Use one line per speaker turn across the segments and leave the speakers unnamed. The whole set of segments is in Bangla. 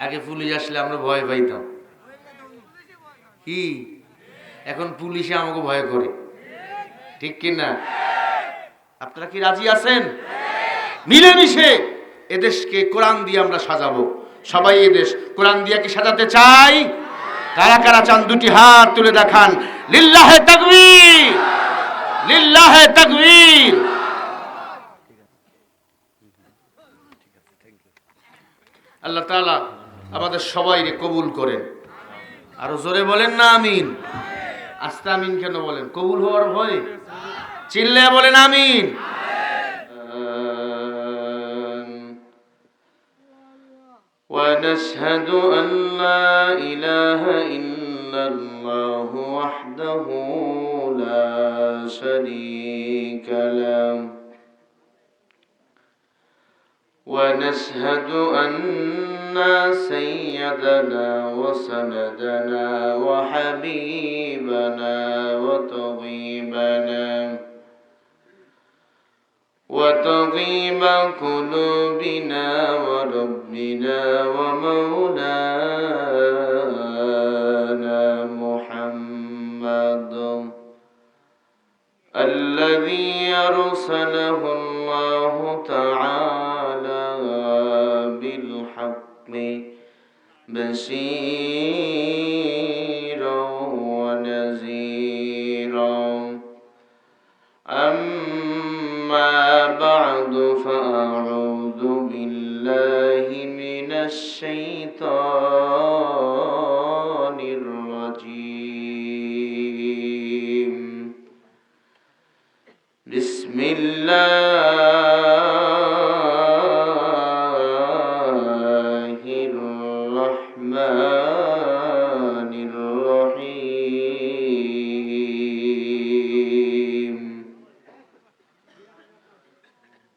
আগে পুলিশ আসলে আমরা ভয় পাইতাম। কি? এখন পুলিশে আমাকে ভয় করে। ঠিক কি না আপনারা কি রাজি আছেন? মিলেমিশে এদেশকে কোরআন দিয়ে আমরা সাজাবো। সবাই এদেশ কোরআন দিয়ে কি সাজাতে চাই? কারা কারা চান দুটি হাত তুলে দেখান। লিল্লাহে তাকবীর! লিল্লাহে তাকবীর! আল্লাহ তাআলা আমাদের সবাইকে কবুল করেন। আরও জোরে বলেন না আমিন। আস্তে আমিন কেন বলেন? কবুল হওয়ার ভয়ে? চিল্লে বলেন আমিন। ونشهد أن لا إله إلا الله وحده لا شريك له ونشهد أن سيدنا وسندنا وحبيبنا وطبيبنا وتطيب قلوبنا وربنا ومولانا محمد الذي أرسله بشيرا ونذيرا. أما بعد فأعوذ بالله من الشيطان الرحمن الرحيم.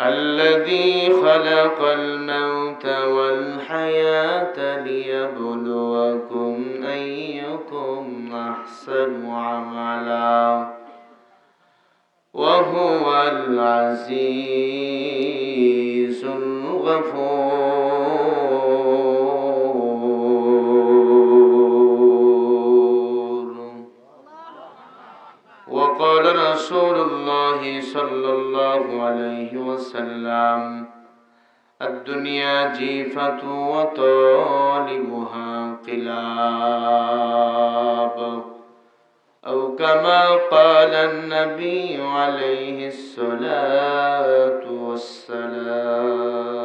الذي خلق الموت والحياة ليبلوكم أيكم أحسن عملا. وهو العزيز الغفور. وقال رسول الله صلى الله عليه وسلم الدنيا جيفة وطالبها قلاب أو كما قال النبي عليه الصلاة والسلام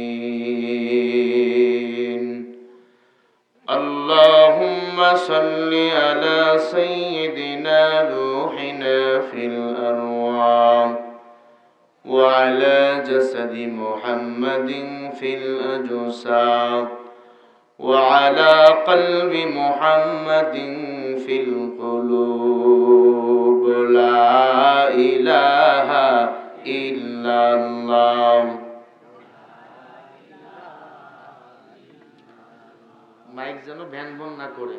سيدنا روحنا في الأرواح وعلى جسد محمد في الأجساد وعلى قلب محمد في القلوب لا إله إلا الله মাইক যেন ভ্যান বন না করে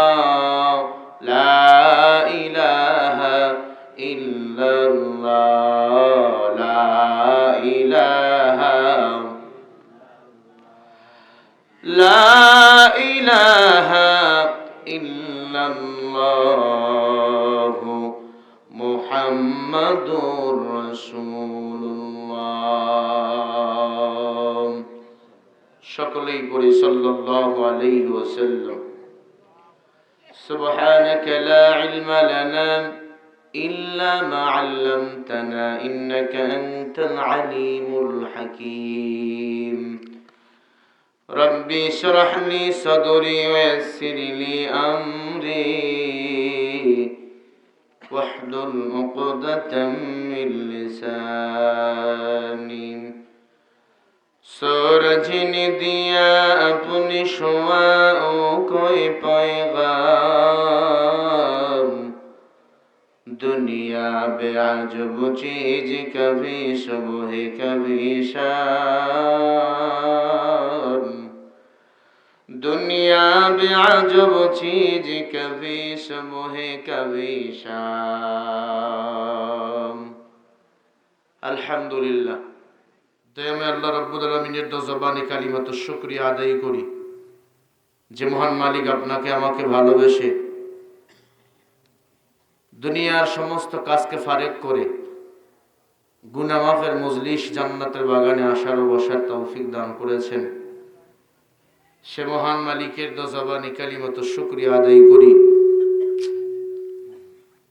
محمد رسول الله সকলেই পড়ি সাল্লাল্লাহু আলাইহি ওয়াসাল্লাম سبحانك لا علم لنا إلا ما علمتنا إنك أنت العليم الحكيم رب رب اشرح لي صدري ويسر لي أمري واحلل عقدة من لساني सूरज ने दिया अपनी शुआओं कोई पैगाम दुनिया बेअजब चीज कभी सुबह कभी शाम دنیا بعجب چیز کبھی شموہ کبھی شام আলহামদুলিল্লাহ। দয়ামে আল্লাহ রব্বুল আলমিনের দজবানি কালিমাত শুক্রিয়া আদায় করি। যে মহান মালিক আপনাকে আমাকে ভালোবেসে দুনিয়ার সমস্ত কাজকে ফারেক করে গুনামাফের মজলিশ জান্নাতের বাগানে আসার ও বসার তৌফিক দান করেছেন। সে মহান মালিকের দজবানি কালিমাত শুক্রিয়া আদায় করি।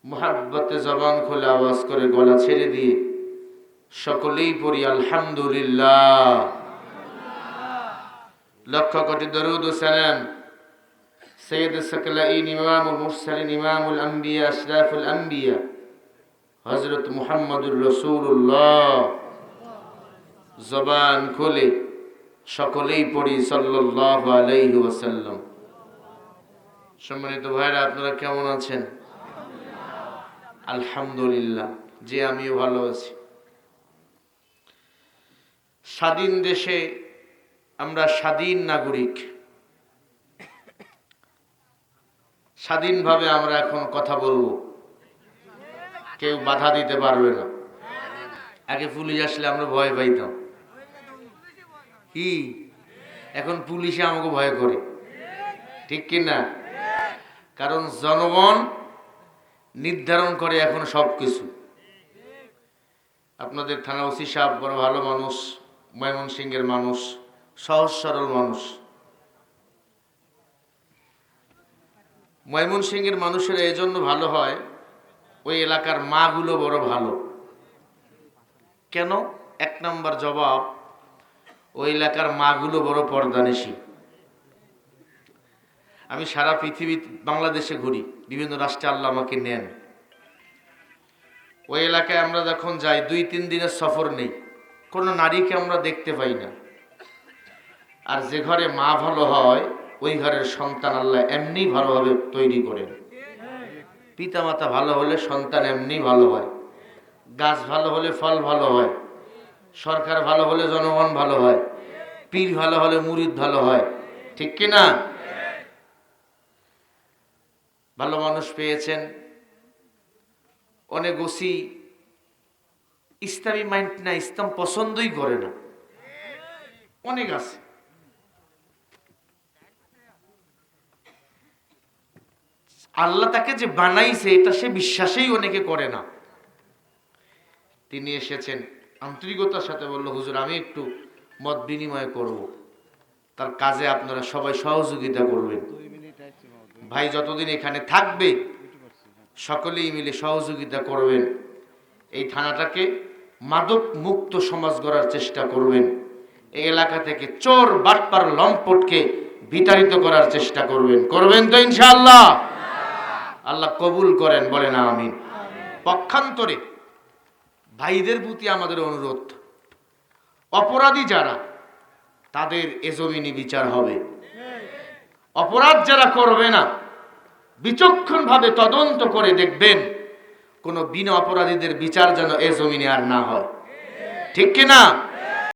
মহাব্বতে জবান খুলে আওয়াজ করে গলা ছেড়ে দিয়ে, সকলেই পড়ি, আলহামদুলিল্লাহ। লক্ষ কোটি দরুদ সালাম। সৈয়দ সকলাইন ইমামুল মুরসালিন ইমামুল আম্বিয়া, আশরাফুল আম্বিয়া হজরত মুহাম্মদুর রসুল্লাহ জবান খুলে সকলেই পড়ি সাল্লাল্লাহু আলাইহি ওয়াসাল্লাম। সম্মানিত ভাইরা, আপনারা কেমন আছেন? আলহামদুলিল্লাহ, যে আমিও ভালো আছি। স্বাধীন দেশে আমরা স্বাধীন নাগরিক। স্বাধীনভাবে আমরা এখন কথা বলব। কেউ বাধা দিতে পারবে না। আগে পুলিশ আসলে আমরা ভয় পাইতাম। কি? এখন পুলিশে আমাকে ভয় করে। ঠিক কি না? কারণ জনগণ নির্ধারণ করে এখন সব কিছু আপনাদের থানা ওসি সাহেব বড় ভালো মানুষ, ময়মনসিংহের মানুষ, সহজ সরল মানুষ। ময়মনসিংহের মানুষেরা এই জন্য ভালো হয়, ওই এলাকার মাগুলো বড় ভালো। কেন? এক নম্বর জবাব ওই এলাকার মাগুলো বড় পর্দানেশী। আমি সারা পৃথিবী বাংলাদেশে ঘুরি, বিভিন্ন রাষ্ট্রে আল্লাহ আমাকে নেন। ওই এলাকায় আমরা যখন যাই, দুই তিন দিনের সফর নেই, কোনো নারীকে আমরা দেখতে পাই না। আর যে ঘরে মা ভালো হয়, ওই ঘরের সন্তান আল্লাহ এমনি ভালোভাবে তৈরি করেন। পিতা মাতা ভালো হলে সন্তান এমনি ভালো হয়, গাছ ভালো হলে ফল ভালো হয় সরকার ভালো হলে জনগণ ভালো হয়, পীর ভালো হলে মুরিদ ভালো হয়, ঠিক কি না? ভালো মানুষ পেয়েছেন। অনেক ওসি ইসলামী মাইন্ড না, ইসলাম পছন্দই করে না। অনেক আছে। আল্লাহ তাকে যে বানাইছে, এটা সে বিশ্বাসেই অনেকে করে না। তিনি এসেছেন। আন্তরিকতার সাথে বলল হুজুর আমি একটু মত বিনিময় করব। তার কাজে আপনারা সবাই সহযোগিতা করবেন। ভাই যতদিন এখানে থাকবে সকলেই মিলে সহযোগিতা করবেন। এই থানাটাকে মাদক মুক্ত সমাজ গড়ার চেষ্টা করবেন। এই এলাকা থেকে চোর বাটপার লম্পটকে বিতাড়িত করার চেষ্টা করবেন। করবেন তো ইনশাআল্লাহ। আল্লাহ কবুল করেন বলেন আমিন। পক্ষান্তরে ভাইদের প্রতি আমাদের অনুরোধ। অপরাধী যারা, তাদের এজমিনি বিচার হবে। অপরাধ যারা করবে না, বিচক্ষণভাবে তদন্ত করে দেখবেন, কোনো বিনা অপরাধীদের বিচার যেন এ জমিনে আর না হয়। ঠিক কিনা?